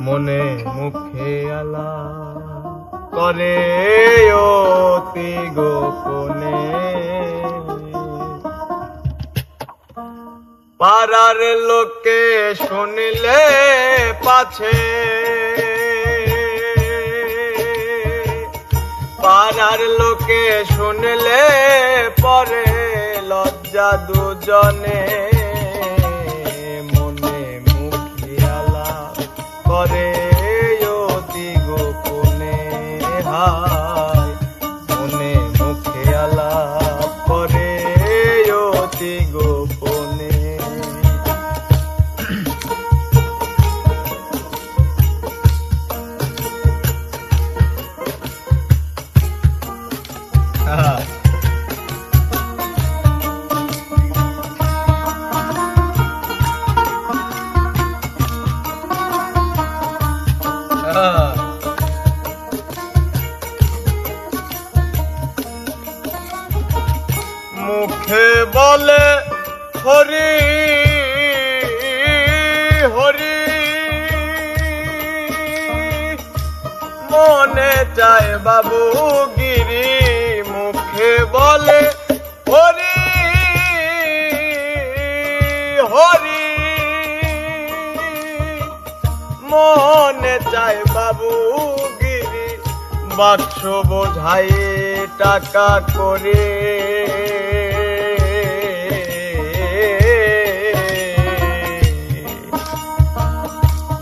মনে মুখে আলা করে অতি গোপনে। পাড়ার লোকে শুনলে পাছে। পাড়ার লোকে শুনলে পরে লজ্জা দুজনে। করে মুখে বলে, হরি হরি। মনে চায় বাবু গিরি মুখে বলে, হরি হরি। মনে চায় বাবু গিরি, বাক্স বোঝাই টাকা করে।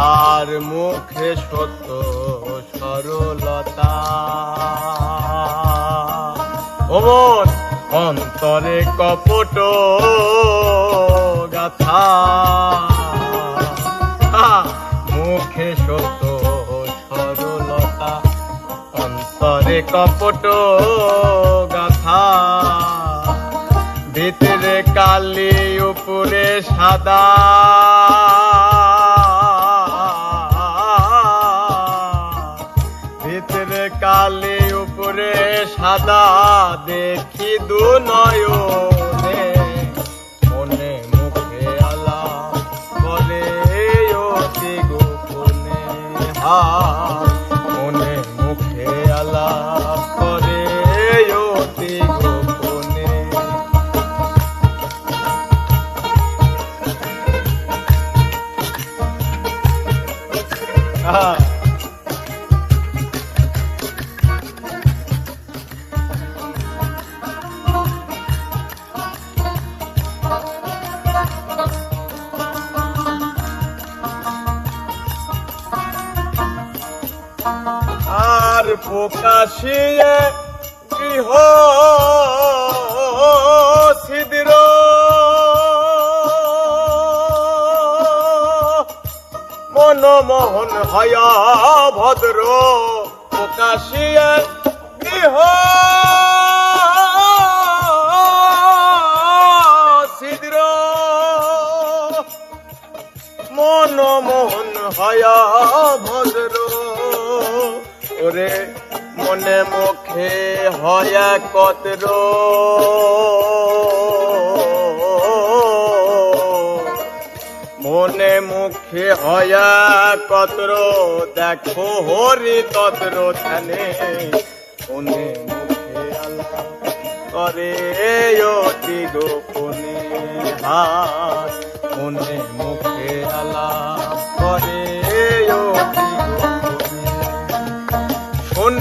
আর মুখে সত্য সরলতা। ওমন অন্তরে কপট গাথা। মুখে সত্য সরলতা, অন্তরে কপট গাথা। ভিতরে কালি, উপরে সাদা। সাদা দেখি দু নয়নে মনে মুখে আলা বলে গোপনে হা প্রকাশিয়ে গৃহ ছিদ্র। মনমোহন হয়া ভদ্র প্রকাশিয়ে গৃহ। মনে মুখে হয়া কতর। মনে মুখে হয়া কতর, দেখো হরি তত্র থানে মনে মুখে আলা করে অতি গোপনে হাত। মনে মুখে আলা করে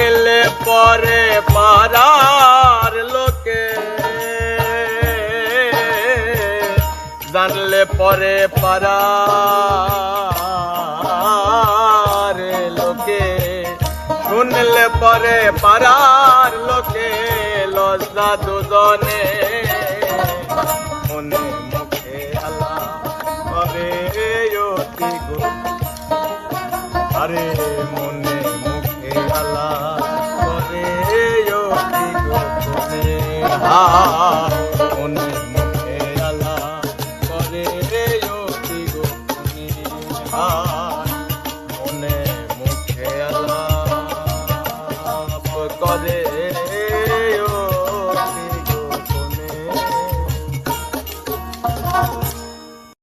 পেলে পরে পাড়ার লোকে। জানলে পরে পাড়ার লোকে। শুনলে পরে পাড়ার লোকে, লজ্জা দুজনে। মনে মুখে আলা হবে আরে আলা করে অতি গোপনে হা